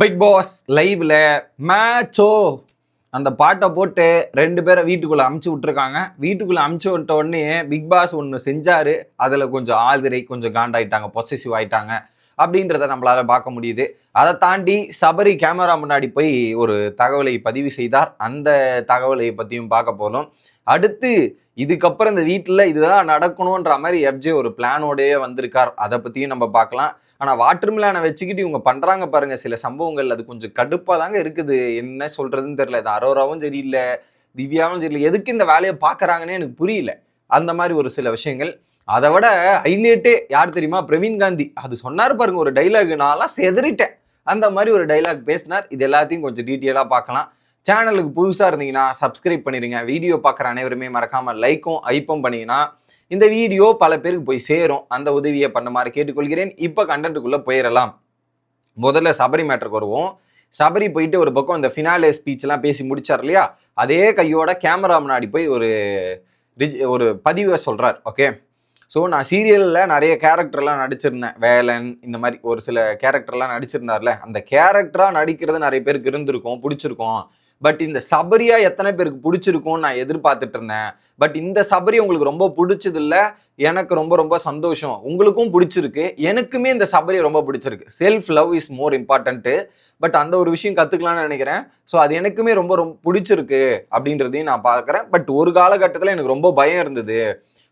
Big pass லைவ்ல மேட்சோ அந்த பாட்டை போட்டு ரெண்டு பேரை வீட்டுக்குள்ளே அமுச்சு விட்ருக்காங்க வீட்டுக்குள்ளே அமுச்சு விட்ட உடனே பிக் பாஸ் ஒன்று செஞ்சார். அதில் கொஞ்சம் ஆதிரை கொஞ்சம் காண்டாயிட்டாங்க பொசசிவ் ஆயிட்டாங்க. அப்படின்றத நம்மளால பார்க்க முடியுது. அதை தாண்டி சபரி கேமரா முன்னாடி போய் ஒரு தகவலை பதிவு செய்தார். அந்த தகவலை பற்றியும் பார்க்க போகிறோம் அடுத்து இதுக்கப்புறம் இந்த வீட்டில் இதுதான் நடக்கணுன்ற மாதிரி எஃப்ஜே ஒரு பிளானோடயே வந்திருக்கார். அதை பற்றியும் நம்ம பார்க்கலாம். ஆனால் வாட்டர் மிலானை வச்சுக்கிட்டு இவங்க பண்ணுறாங்க பாருங்கள் சில சம்பவங்கள் அது கொஞ்சம் கடுப்பாக தாங்க இருக்குது. என்ன சொல்கிறதுன்னு தெரியல. இது அரோராவும் சரியில்லை. திவ்யாவும் சரியில்லை. எதுக்கு இந்த வேலையை பார்க்குறாங்கன்னே எனக்கு புரியல. அந்த மாதிரி ஒரு சில விஷயங்கள். அதை விட ஹைலைட்டே யார் தெரியுமா? பிரவீன் காந்தி. அது சொன்னார் பாருங்க ஒரு டைலாக் நான்லாம் செதறிட்டேன். அந்த மாதிரி ஒரு டைலாக் பேசினார். இது எல்லாத்தையும் கொஞ்சம் டீட்டெயிலாக பார்க்கலாம். சேனலுக்கு புதுசாக இருந்தீங்கன்னா சப்ஸ்கிரைப் பண்ணிடுங்க வீடியோ பார்க்குற அனைவருமே மறக்காமல் லைக்கும் ஐப்பும் பண்ணிங்கன்னா இந்த வீடியோ பல பேருக்கு போய் சேரும். அந்த உதவியை பண்ண மாதிரி கேட்டுக்கொள்கிறேன். இப்போ கண்டென்ட்டுக்குள்ளே போயிடலாம் முதல்ல சபரி மேட்டருக்கு வருவோம். சபரி போயிட்டு ஒரு பக்கம் இந்த ஃபினாலே ஸ்பீச்லாம் பேசி முடிச்சார் இல்லையா? அதே கையோட கேமரா முன்னாடி போய் ஒரு ஒரு பதிவை சொல்கிறார் ஓகே ஸோ நான் சீரியலில் நிறைய கேரக்டர்லாம் நடிச்சிருந்தேன். வேலன் இந்த மாதிரி ஒரு சில கேரக்டர்லாம் நடிச்சிருந்தார்ல. அந்த கேரக்டராக நடிக்கிறது நிறைய பேருக்கு இருந்திருக்கும் பிடிச்சிருக்கும். பட் இந்த சபரியா எத்தனை பேருக்கு பிடிச்சிருக்கும்னு நான் எதிர்பார்த்துட்டு இருந்தேன். பட் இந்த சபரி உங்களுக்கு ரொம்ப பிடிச்சது எனக்கு ரொம்ப ரொம்ப சந்தோஷம். உங்களுக்கும் பிடிச்சிருக்கு. எனக்குமே இந்த சபரி ரொம்ப பிடிச்சிருக்கு. Self love is more important but அந்த ஒரு விஷயம் கற்றுக்கலாம்னு நினைக்கிறேன். ஸோ அது எனக்குமே ரொம்ப ரொம்ப பிடிச்சிருக்கு அப்படின்றதையும் நான் பார்க்குறேன். பட் ஒரு காலகட்டத்தில் எனக்கு ரொம்ப பயம் இருந்தது.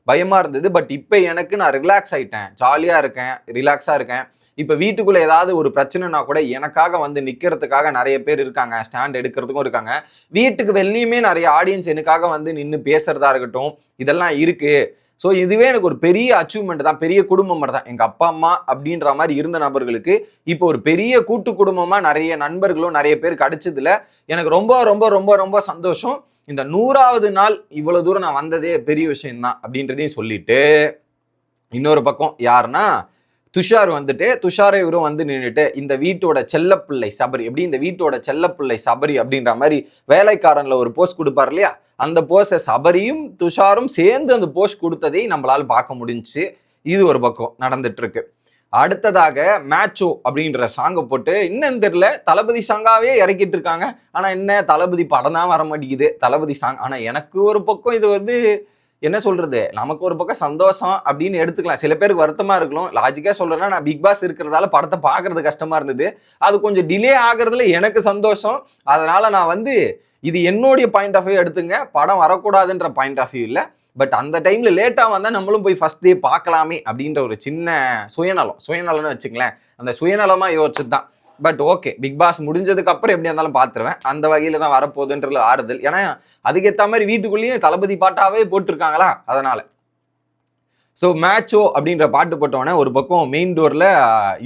பயமா இருந்தது. பட் இப்போ எனக்கு நான் ரிலாக்ஸ் ஆயிட்டேன். ஜாலியாக இருக்கேன். ரிலாக்ஸாக இருக்கேன். இப்போ வீட்டுக்குள்ளே ஏதாவது ஒரு பிரச்சனைனா கூட எனக்காக வந்து நிற்கிறதுக்காக நிறைய பேர் இருக்காங்க ஸ்டாண்ட் எடுக்கிறதுக்கும் இருக்காங்க. வீட்டுக்கு வெளியுமே நிறைய ஆடியன்ஸ் எனக்காக வந்து நின்று பேசுறதா இருக்கட்டும் இதெல்லாம் இருக்கு. ஸோ இதுவே எனக்கு ஒரு பெரிய அச்சீவ்மெண்ட் தான் பெரிய குடும்பம் மாதிரி தான். எங்கள் அப்பா அம்மா அப்படின்ற மாதிரி இருந்த நபர்களுக்கு இப்போ ஒரு பெரிய கூட்டு குடும்பமாக நிறைய நண்பர்களும் நிறைய பேர் கிடைச்சதுல எனக்கு ரொம்ப ரொம்ப ரொம்ப ரொம்ப சந்தோஷம். இந்த நூறாவது நாள் இவ்வளோ தூரம் நான் வந்ததே பெரிய விஷயம் தான் அப்படின்றதையும் சொல்லிட்டு இன்னொரு பக்கம் யாருன்னா துஷார் வந்துட்டு துஷாரை இவரும் வந்து நின்றுட்டு இந்த வீட்டோட செல்லப்பிள்ளை சபரி எப்படி இந்த வீட்டோட செல்லப்பிள்ளை சபரி அப்படின்ற மாதிரி வேலைக்காரன்ல ஒரு போஸ்ட் கொடுப்பார் இல்லையா? அந்த போஸ்டை சபரியும் துஷாரும் சேர்ந்து அந்த போஸ்ட் கொடுத்ததை நம்மளால் பார்க்க முடிஞ்சுச்சு இது ஒரு பக்கம் நடந்துட்டு இருக்கு அடுத்ததாக மேட்சோ அப்படின்ற சாங்கை போட்டு இன்னும் தெரியல தளபதி சாங்காவே இறக்கிட்டு இருக்காங்க. ஆனால் என்ன தளபதி படம் தான் வர மாட்டேங்குது தளபதி சாங் ஆனால் எனக்கு ஒரு பக்கம் இது வந்து என்ன சொல்றது? நமக்கு ஒரு பக்கம் சந்தோஷம் அப்படின்னு எடுத்துக்கலாம். சில பேருக்கு வருத்தமா இருக்கலாம். லாஜிக்கா சொல்றேன்னா நான் பிக் பாஸ் இருக்கிறதால படத்தை பார்க்கறது கஷ்டமா இருந்தது. அது கொஞ்சம் டிலே ஆகுறதுல எனக்கு சந்தோஷம். அதனால நான் வந்து இது என்னுடைய பாயிண்ட் ஆஃப் வியூ எடுத்துங்க. படம் வரக்கூடாதுன்ற பாயிண்ட் ஆஃப் வியூ இல்லை. பட் அந்த டைம்ல லேட்டாக வந்தால் நம்மளும் போய் ஃபர்ஸ்ட் டே பார்க்கலாமே அப்படின்ற ஒரு சின்ன சுயநலம். சுயநலம்னு வச்சுங்களேன் அந்த சுயநலமாக யோசிச்சு தான் பட் ஓகே பிக் பாஸ் முடிஞ்சதுக்கு அப்புறம் எப்படி இருந்தாலும் பார்த்துருவேன் அந்த வகையில் தான் வரப்போகுதுன்றது ஆறுதல். ஏன்னா அதுக்கேற்ற மாதிரி வீட்டுக்குள்ளேயும் தளபதி பாட்டாவே போட்டிருக்காங்களா? அதனால. ஸோ மேட்சோ அப்படின்ற பாட்டு போட்டோன்னே ஒரு பக்கம் மெயின் டோர்ல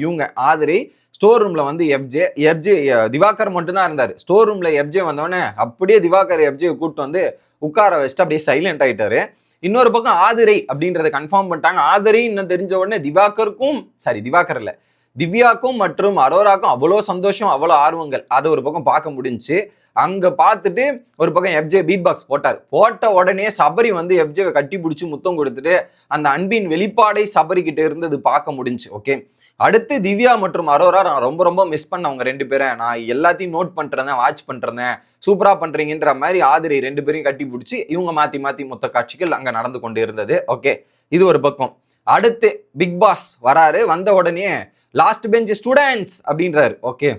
இவங்க ஆதிரி ஸ்டோர் ரூம்ல வந்து எஃப்ஜே எஃப்ஜே திவாகர் மட்டும்தான் இருந்தார். ஸ்டோர் ரூம்ல எஃப்ஜே வந்தோடனே அப்படியே திவாகர் எஃப்ஜே கூப்பிட்டு வந்து உட்கார வச்சுட்டு அப்படியே சைலண்ட் ஆயிட்டாரு. இன்னொரு பக்கம் ஆதிரை அப்படின்றத கன்ஃபார்ம் பண்ணிட்டாங்க. ஆதிரை இன்னும் தெரிஞ்ச உடனே திவாகருக்கும் சாரி திவாகர் இல்லை திவ்யாக்கும் மற்றும் அரோராக்கும் அவ்வளோ சந்தோஷம் அவ்வளோ ஆர்வங்கள். அதை ஒரு பக்கம் பார்க்க முடிஞ்சு அங்கே பார்த்துட்டு ஒரு பக்கம் எஃப்ஜே பீட் பாக்ஸ் போட்டார். போட்ட உடனே சபரி வந்து எஃப்ஜேவை கட்டி பிடிச்சி முத்தம் கொடுத்துட்டு அந்த அன்பின் வெளிப்பாடை சபரி இருந்தது பார்க்க முடிஞ்சு ஓகே? அடுத்து திவ்யா மற்றும் அரோரா நான் ரொம்ப ரொம்ப மிஸ் பண்ண அவங்க ரெண்டு பேரை. நான் எல்லாத்தையும் நோட் பண்ணுறேன் வாட்ச் பண்ணுறேன் சூப்பராக பண்ணுறீங்கன்ற மாதிரி ஆதிரி ரெண்டு பேரையும் கட்டி பிடிச்சி இவங்க மாற்றி மாற்றி மொத்த காட்சிகள் அங்கே நடந்து கொண்டு இருந்தது. ஓகே? இது ஒரு பக்கம். அடுத்து பிக் பாஸ் வராரு. வந்த உடனே லாஸ்ட் பெஞ்ச் ஸ்டூடெண்ட்ஸ் அப்படின்றாரு. ஓகே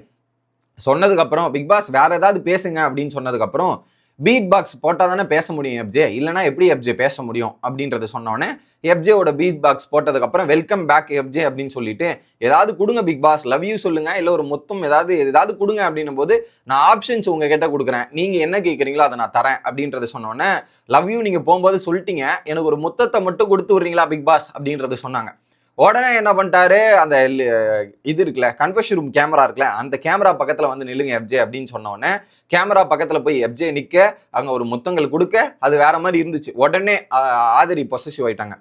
சொன்னதுக்கப்புறம் பிக் பாஸ் வேற ஏதாவது பேசுங்க அப்படின்னு சொன்னதுக்கப்புறம் பீட் பாக்ஸ் போட்டால் தானே பேச முடியும் எப்ஜே இல்லைனா எப்படி எப்ஜே பேச முடியும் அப்படின்றத சொன்னோடனே எப்ஜேவோட பீட் பாக்ஸ் போட்டதுக்கப்புறம் வெல்கம் பேக் எப்ஜே அப்படின்னு சொல்லிட்டு ஏதாவது கொடுங்க பிக் பாஸ் லவ் யூ சொல்லுங்க. இல்லை ஒரு மொத்தம் ஏதாவது ஏதாவது கொடுங்க அப்படின்னும் போது நான் ஆப்ஷன்ஸ் உங்ககிட்ட கொடுக்குறேன். நீங்கள் என்ன கேட்குறீங்களோ அதை நான் தரேன் அப்படின்றத சொன்னோடனே லவ் யூ நீங்கள் போகும்போது சொல்லிட்டீங்க. எனக்கு ஒரு மொத்தத்தை மட்டும் கொடுத்து விட்றீங்களா பிக் பாஸ் அப்படின்றத சொன்னாங்க. உடனே என்ன பண்ணிட்டாரு? அந்த இது இருக்குல்ல கன்ஃபர்ஷன் ரூம் கேமரா இருக்குல்ல அந்த கேமரா பக்கத்தில் வந்து நில்லுங்க எஃப்ஜே அப்படின்னு சொன்னோடனே கேமரா பக்கத்தில் போய் எஃப்ஜே நிற்க அங்கே ஒரு முத்தங்கள் கொடுக்க அது வேற மாதிரி இருந்துச்சு. உடனே ஆதரி பொசசிவ் ஆயிட்டாங்க.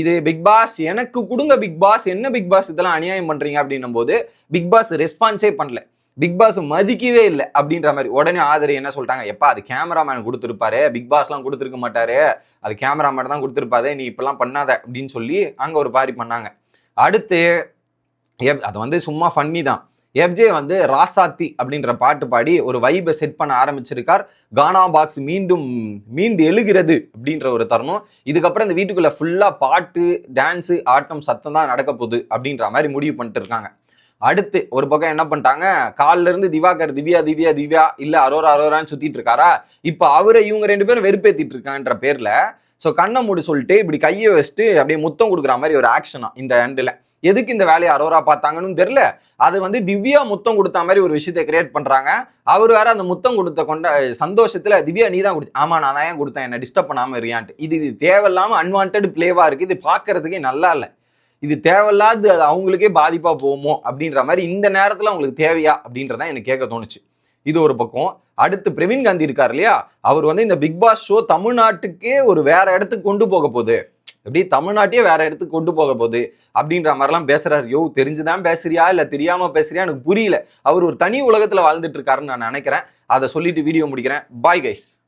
இது பிக் பாஸ் எனக்கு கொடுங்க பிக் பாஸ் என்ன பிக் பாஸ் இதெல்லாம் அநியாயம் பண்றீங்க அப்படின்னும் போது பிக் பாஸ் ரெஸ்பான்ஸே பண்ணல. பிக் பாஸ் மதிக்கவே இல்லை அப்படின்ற மாதிரி. உடனே ஆதரி என்ன சொல்லிட்டாங்க? எப்பா அது கேமராமேன் கொடுத்துருப்பாரு. பிக் பாஸ்லாம் கொடுத்துருக்க மாட்டாரு. அது கேமராமேன் தான் கொடுத்துருப்பாரு. நீ இப்பெல்லாம் பண்ணாத அப்படின்னு சொல்லி அங்கே ஒரு பாரி பண்ணாங்க. அடுத்து அது வந்து சும்மா ஃபன்னி தான். எஃப்ஜே வந்து ராசாத்தி அப்படின்ற பாட்டு பாடி ஒரு வைபை செட் பண்ண ஆரம்பிச்சிருக்கார். கானா பாக்ஸ் மீண்டும் மீண்டு எழுகிறது அப்படின்ற ஒரு தருணம். இதுக்கப்புறம் இந்த வீட்டுக்குள்ள ஃபுல்லாக பாட்டு டான்ஸு ஆட்டம் சத்தம் தான் நடக்க போகுது அப்படின்ற மாதிரி முடிவு பண்ணிட்டு இருக்காங்க. அடுத்து ஒரு பக்கம் என்ன பண்ணிட்டாங்க? கால்ல இருந்து திவாகர் திவ்யா திவ்யா திவ்யா இல்ல அரோரா அரோரான்னு சுத்திட்டு இருக்காரா? இப்ப அவரை இவங்க ரெண்டு பேரும் வெறுப்பேத்திட்டு இருக்கான்ற பேர்ல ஸோ கண்ணை மூடி சொல்லிட்டு இப்படி கையை வச்சுட்டு அப்படியே முத்தம் கொடுக்குற மாதிரி ஒரு ஆக்ஷனா இந்த எண்டில் எதுக்கு இந்த வேலையை அரோரா பார்த்தாங்கன்னு தெரியல. அது வந்து திவ்யா முத்தம் கொடுத்த மாதிரி ஒரு விஷயத்தை கிரியேட் பண்றாங்க. அவர் வேற அந்த முத்தம் கொடுத்த கொண்ட சந்தோஷத்துல திவ்யா நீ தான் கொடுத்த ஆமா நான் தான் ஏன் கொடுத்தேன்? என்ன டிஸ்டர்ப் பண்ணாம இருக்கியான்ட்டு. இது இது தேவையில்லாம அன்வான்ட் பிளேவா இருக்கு. இது பார்க்கறதுக்கே நல்லா இல்லை. இது தேவையில்லாது அது அவங்களுக்கே பாதிப்பாக போகுமோ அப்படின்ற மாதிரி இந்த நேரத்தில் அவங்களுக்கு தேவையா அப்படின்றதான் எனக்கு கேட்க தோணுச்சு. இது ஒரு பக்கம். அடுத்து பிரவீன் காந்தி இருக்கார் இல்லையா? அவர் வந்து இந்த பிக் பாஸ் ஷோ தமிழ்நாட்டுக்கே ஒரு வேற இடத்துக்கு கொண்டு போக போகுது. எப்படி? தமிழ்நாட்டையே வேற இடத்துக்கு கொண்டு போக போகுது அப்படின்ற மாதிரிலாம் பேசுறாரு. யோ தெரிஞ்சுதான் பேசுறியா? இல்ல தெரியாம பேசுறியா? எனக்கு புரியல. அவர் ஒரு தனி உலகத்துல வாழ்ந்துட்டு இருக்காருன்னு நான் நினைக்கிறேன். அதை சொல்லிட்டு வீடியோ முடிக்கிறேன். Bye guys